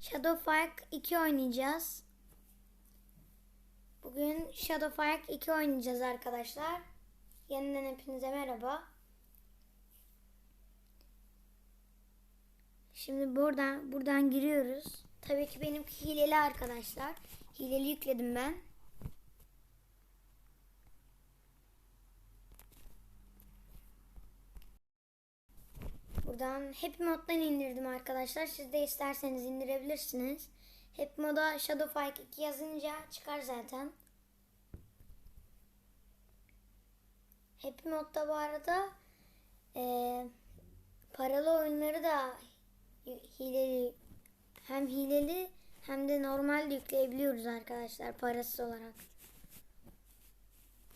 Shadowfight 2 oynayacağız. Bugün Shadowfight 2 oynayacağız arkadaşlar. Yeniden hepinize merhaba. Şimdi buradan buradan giriyoruz. Tabii ki benim hileli arkadaşlar. Hileli yükledim ben. Buradan Happy Mod'dan indirdim arkadaşlar. Siz de isterseniz indirebilirsiniz. Happy Mod'a Shadowfight 2 yazınca çıkar zaten. Happy Mod'da bu arada eee, paralı oyunları da hileli hem hileli hem de normal yükleyebiliyoruz arkadaşlar parasız olarak.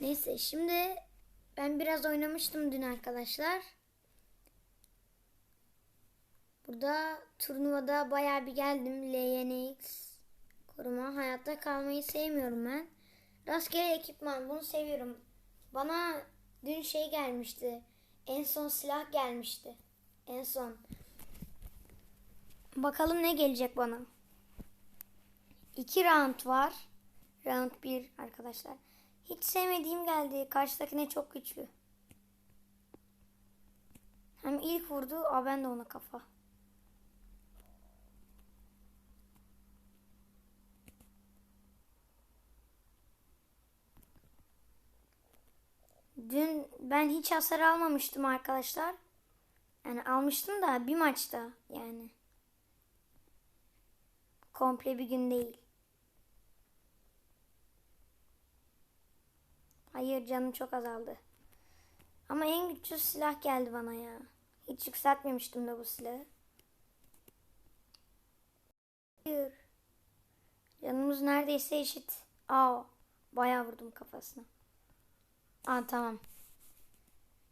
Neyse şimdi ben biraz oynamıştım dün arkadaşlar. Burada turnuvada bayağı bir geldim. LYNX koruma. Hayatta kalmayı sevmiyorum ben. Rastgele ekipman bunu seviyorum. Bana dün şey gelmişti. En son silah gelmişti. En son. Bakalım ne gelecek bana. İki round var. Round bir arkadaşlar. Hiç sevmediğim geldi. Karşıdakine çok güçlü. Hem ilk vurdu. Aa ben de ona kafa. Dün ben hiç hasar almamıştım arkadaşlar. Yani almıştım da bir maçta yani. Komple bir gün değil. Hayır canım çok azaldı. Ama en güçlü silah geldi bana ya. Hiç yükseltmemiştim de bu silahı. Hayır. Canımız neredeyse eşit. Aa, bayağı vurdum kafasına. Aa tamam.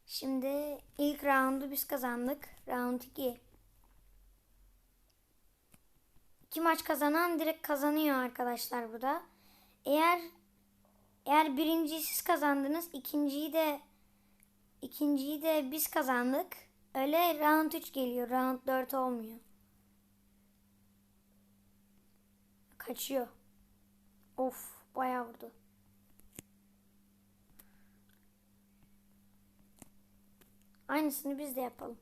Şimdi ilk roundu biz kazandık. Round 2. İki maç kazanan direkt kazanıyor arkadaşlar burada. Eğer eğer birinciyi siz kazandınız, ikinciyi de ikinciyi de biz kazandık. Öyle round 3 geliyor. Round 4 olmuyor. Kaçıyor. Of, bayağı vurdu. Aynısını biz de yapalım.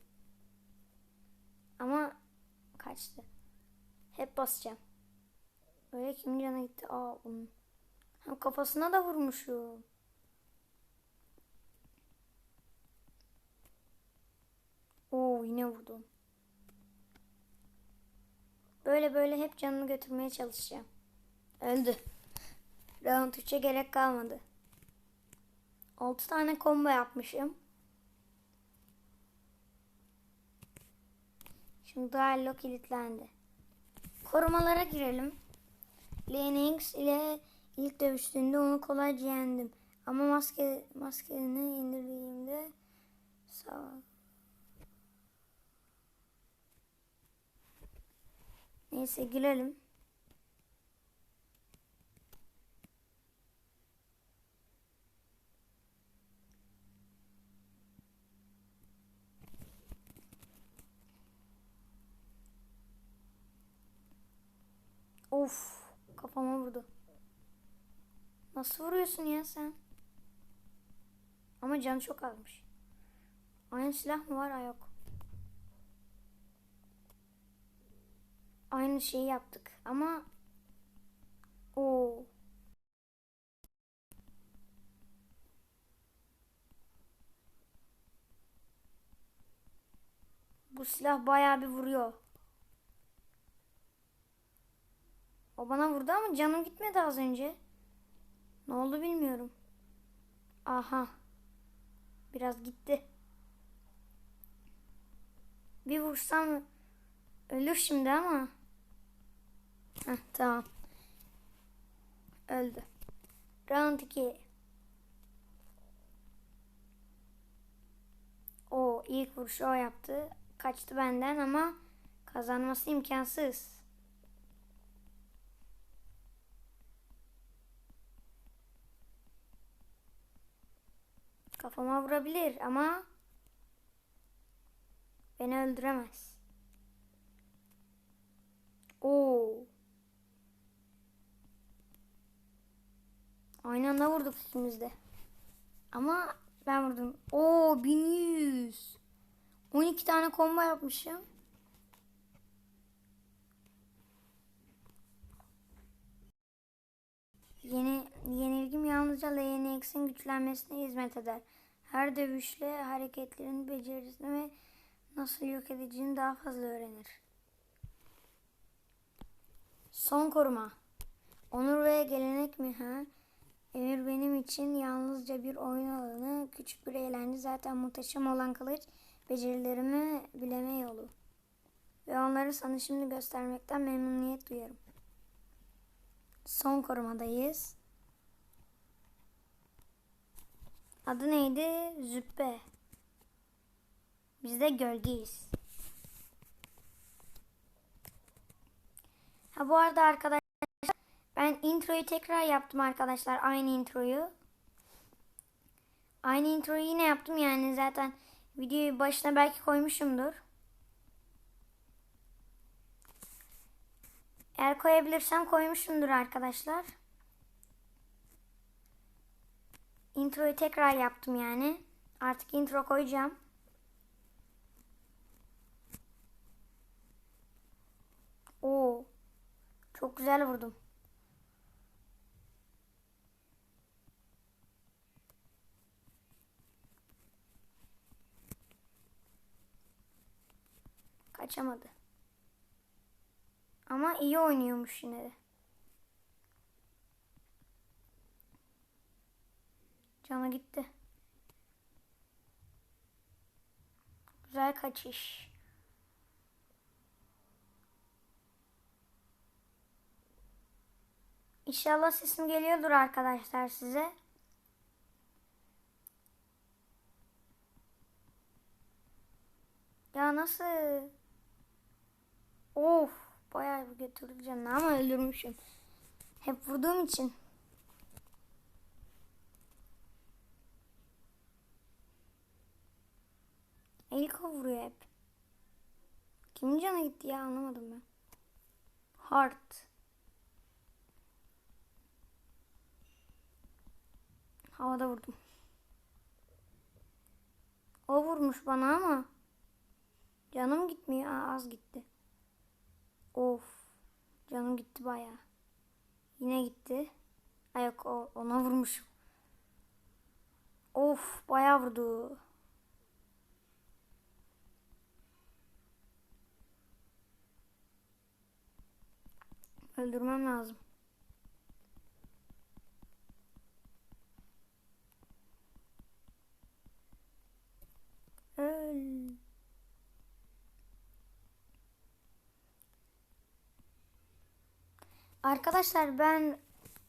Ama kaçtı. Hep basacağım. Öyle kimin canına gitti? Aa onun. Hem kafasına da vurmuşum. Oo yine vurdum. Böyle böyle hep canını götürmeye çalışacağım. Öldü. Round 3'e gerek kalmadı. 6 tane combo yapmışım. Şimdi duello kilitlendi. Korumalara girelim. Lennox ile ilk dövüştüğünde onu kolayca yendim. Ama maske maskeni indirdiğimde sağ Neyse girelim. Of kafama vurdu. Nasıl vuruyorsun ya sen? Ama canı çok azmış. Aynı silah mı var? Aa, yok. Aynı şeyi yaptık ama o Bu silah bayağı bir vuruyor. O bana vurdu ama canım gitmedi az önce. Ne oldu bilmiyorum. Aha. Biraz gitti. Bir vursam ölür şimdi ama. Heh, tamam. Öldü. Round 2. O ilk vuruşu o yaptı. Kaçtı benden ama kazanması imkansız. Kafama vurabilir ama beni öldüremez. Oo. Aynı anda vurduk ikimizde. Ama ben vurdum. Oo 1100. 12 tane komba yapmışım. Yeni yenilgim yalnızca LNX'in güçlenmesine hizmet eder. Her dövüşle hareketlerin becerisini ve nasıl yok edeceğini daha fazla öğrenir. Son koruma. Onur ve gelenek mi ha? Emir benim için yalnızca bir oyun alanı, küçük bir eğlence. Zaten muhteşem olan kılıç becerilerimi bileme yolu. Ve onları sana şimdi göstermekten memnuniyet duyarım. Son korumadayız. Adı neydi? Züppe. Biz de gölgeyiz. Ha bu arada arkadaşlar ben introyu tekrar yaptım arkadaşlar. Aynı introyu. Aynı introyu yine yaptım yani zaten videoyu başına belki koymuşumdur. Eğer koyabilirsem koymuşumdur arkadaşlar. Introyu tekrar yaptım yani. Artık intro koyacağım. Oo. Çok güzel vurdum. Kaçamadı. Ama iyi oynuyormuş yine de. Canı gitti. Güzel kaçış. İnşallah sesim geliyordur arkadaşlar size. Ya nasıl? Of bayağı bir götürdü canını ama öldürmüşüm. Hep vurduğum için. Elko vuruyor hep. Kimin canı gitti ya anlamadım ben. Heart. Havada vurdum. O vurmuş bana ama canım gitmiyor. Aa, az gitti. Of. Canım gitti baya. Yine gitti. Ay yok ona vurmuşum. Of baya vurdu. Öldürmem lazım. Öl. Arkadaşlar ben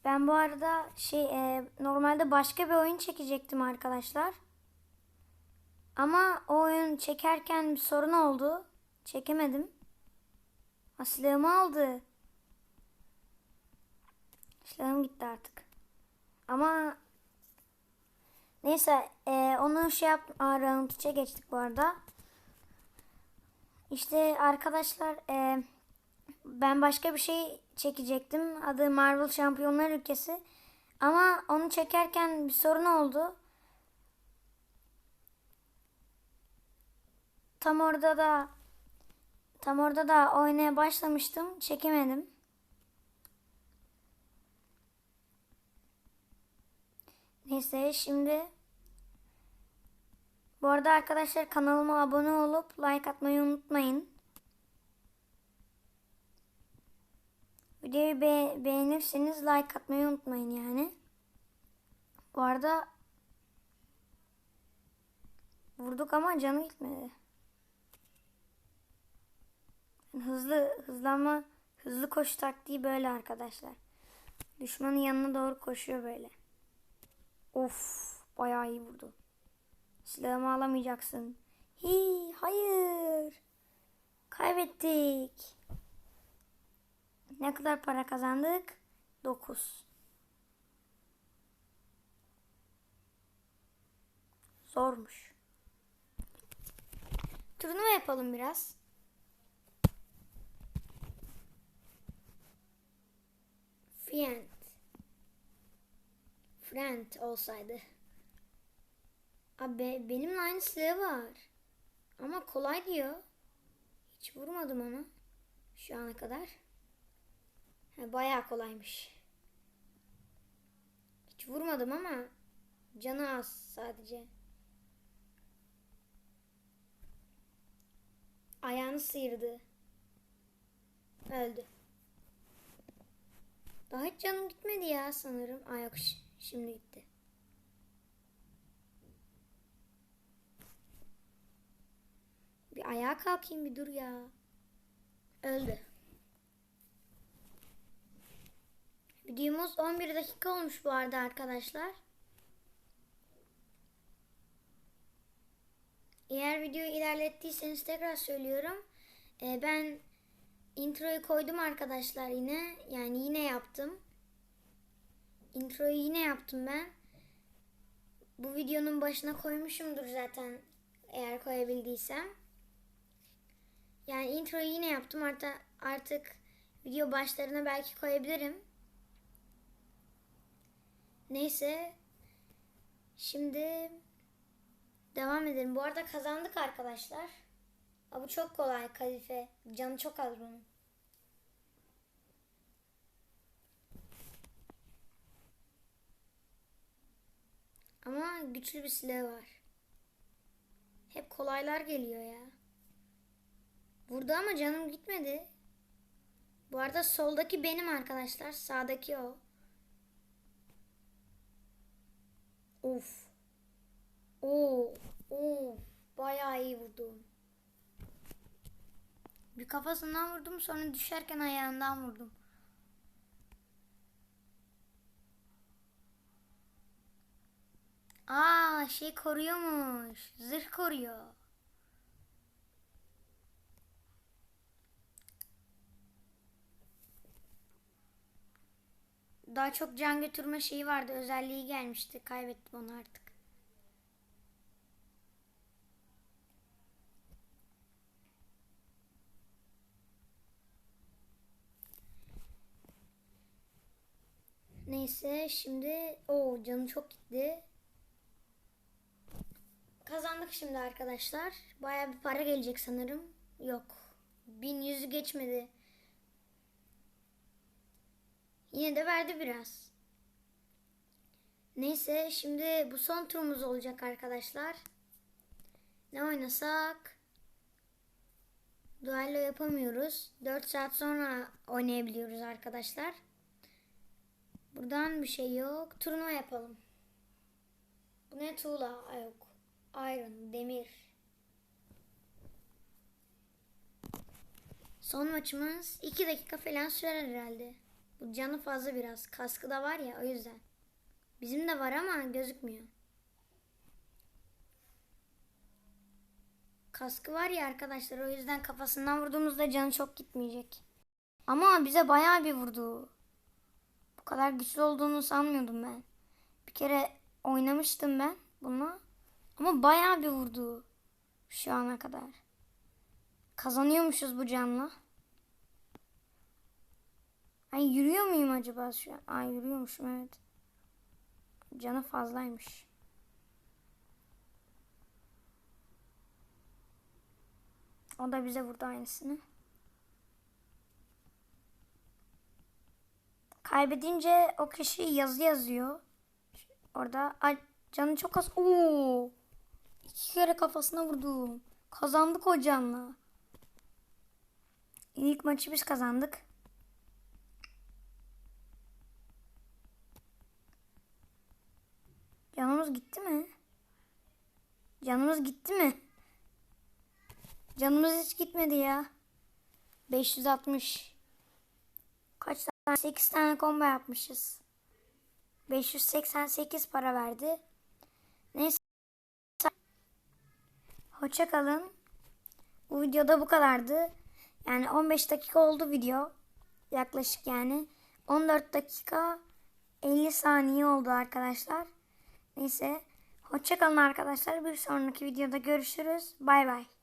ben bu arada şey e, normalde başka bir oyun çekecektim arkadaşlar. Ama o oyun çekerken bir sorun oldu. Çekemedim. Aslığımı aldı. İşlerim gitti artık. Ama neyse e, onu şey yap Round geçtik bu arada. İşte arkadaşlar e, ben başka bir şey çekecektim. Adı Marvel Şampiyonlar Ülkesi. Ama onu çekerken bir sorun oldu. Tam orada da tam orada da oynaya başlamıştım. Çekemedim. Neyse şimdi bu arada arkadaşlar kanalıma abone olup like atmayı unutmayın. Videoyu be beğenirseniz like atmayı unutmayın yani. Bu arada vurduk ama canı gitmedi. Hızlı hızlanma hızlı koşu taktiği böyle arkadaşlar. Düşmanın yanına doğru koşuyor böyle. Of bayağı iyi vurdu. Silahımı alamayacaksın. Hi, hayır. Kaybettik. Ne kadar para kazandık? 9. Zormuş. Turnuva yapalım biraz. Fiyent. Friend olsaydı. Abi benimle aynı silahı var. Ama kolay diyor. Hiç vurmadım onu. Şu ana kadar. Ha, bayağı kolaymış. Hiç vurmadım ama canı az sadece. Ayağını sıyırdı. Öldü. Daha hiç canım gitmedi ya sanırım. Ay yok şimdi gitti. Bir ayağa kalkayım bir dur ya. Öldü. Videomuz 11 dakika olmuş bu arada arkadaşlar. Eğer videoyu ilerlettiyseniz tekrar söylüyorum. Ee, ben introyu koydum arkadaşlar yine. Yani yine yaptım. Introyu yine yaptım ben. Bu videonun başına koymuşumdur zaten eğer koyabildiysem. Yani introyu yine yaptım. Artık, artık video başlarına belki koyabilirim. Neyse. Şimdi devam edelim. Bu arada kazandık arkadaşlar. Aa, bu çok kolay kalife. Canı çok az bunun. Ama güçlü bir silahı var. Hep kolaylar geliyor ya. Burada ama canım gitmedi. Bu arada soldaki benim arkadaşlar. Sağdaki o. Of. Oo. Oo. Bayağı iyi vurdum. Bir kafasından vurdum sonra düşerken ayağından vurdum. Aa şey koruyormuş. Zırh koruyor. Daha çok can götürme şeyi vardı. Özelliği gelmişti. Kaybettim onu artık. Neyse şimdi o canı çok gitti. Kazandık şimdi arkadaşlar. Baya bir para gelecek sanırım. Yok. 1100'ü geçmedi. Yine de verdi biraz. Neyse şimdi bu son turumuz olacak arkadaşlar. Ne oynasak? Duello yapamıyoruz. 4 saat sonra oynayabiliyoruz arkadaşlar. Buradan bir şey yok. Turnuva yapalım. Bu ne tuğla? Ay yok. Iron, demir. Son maçımız 2 dakika falan sürer herhalde. Bu canı fazla biraz. Kaskı da var ya o yüzden. Bizim de var ama gözükmüyor. Kaskı var ya arkadaşlar o yüzden kafasından vurduğumuzda canı çok gitmeyecek. Ama bize bayağı bir vurdu. Bu kadar güçlü olduğunu sanmıyordum ben. Bir kere oynamıştım ben bunu. Ama bayağı bir vurdu. Şu ana kadar. Kazanıyormuşuz bu canla. Ay yürüyor muyum acaba şu an? Ay yürüyormuşum evet. Canı fazlaymış. O da bize vurdu aynısını. Kaybedince o kişi yazı yazıyor. Orada ay, canı çok az. Oo! İki kere kafasına vurdum. Kazandık o canla. İlk maçı biz kazandık. Canımız gitti mi? Canımız gitti mi? Canımız hiç gitmedi ya. 560. Kaç tane? 8 tane combo yapmışız. 588 para verdi. Neyse. Hoşça kalın. Bu videoda bu kadardı. Yani 15 dakika oldu video. Yaklaşık yani. 14 dakika 50 saniye oldu arkadaşlar. Neyse. Hoşça kalın arkadaşlar. Bir sonraki videoda görüşürüz. Bay bay.